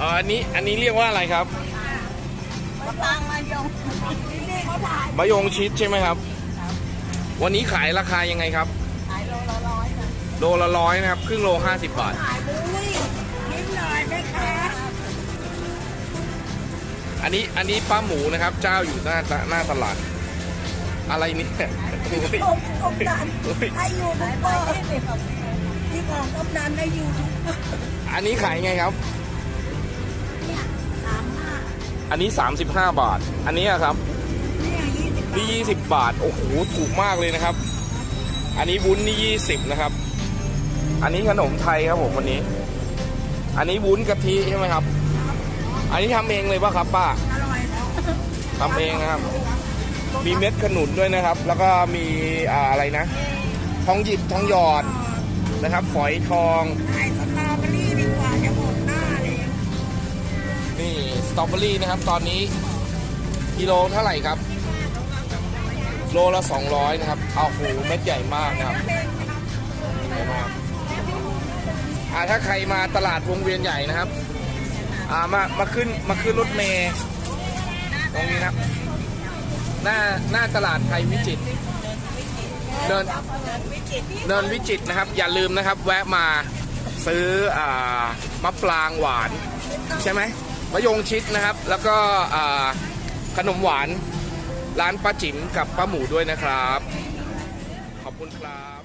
อันนี้อันนี้เรียกว่าอะไรครับมะปรางมายงนี่นี่เขาถ่ายมะยงชิดใช่ไหมครับ วันนี้ขายราคายังไงครับ ขายโลละร้อยค่ะโลละร้อยนะครับ ครึ่งโลห้าสิบบาท ขายบูนี่นิดหน่อยไหมคะอันนี้อันนี้ป้าหมูนะครับ เจ้าอยู่หน้าหน้าตลาด อะไรเนี่ยโอ้ยกบกบดันโอ้ย ให้ยูทูบเบอร์ที่ของกบดันให้ยูทูบเบอร์อันนี้ขายไงครับเนี่ยสามห้า อันนี้ 35 บาท อันนี้อะครับนี่ยี่สิบนี่ 20 บาท โอ้โห ถูกมากเลยนะครับ อันนี้วุ้นนี่ 20 นะครับ อันนี้ขนมไทยครับผมวันนี้ อันนี้วุ้นกะทิใช่ไหมครับ อันนี้ทำเองเลยป่ะครับป้าทำเองนะครับ มีเม็ดขนุนด้วยนะครับ แล้วก็มีออะไรนะ ทองหยิบทองหยอดนะครับ ฝอยทอง ตรอเบอรี่นะครับ ตอนนี้กิโลเท่าไหร่ครับ โลละ 200 นะครับเอาโหเม็ดใหญ่มากนะครับใหญ่มากอ่าถ้าใครมาตลาดวงเวียนใหญ่นะครับ อ่ามามาขึ้นมาขึ้นรถเมย์ตรงนี้นะครับ หน้าหน้าตลาดไทยวิจิตรเดินวิจิตเนินวิจิตรนะครับ อย่าลืมนะครับ แวะมาซื้ออามะปรางหวาน ใช่ไหม มะยงชิดนะครับ แล้วก็ขนมหวานร้านป้าจิ๋มกับป้าหมูด้วยนะครับ ขอบคุณครับ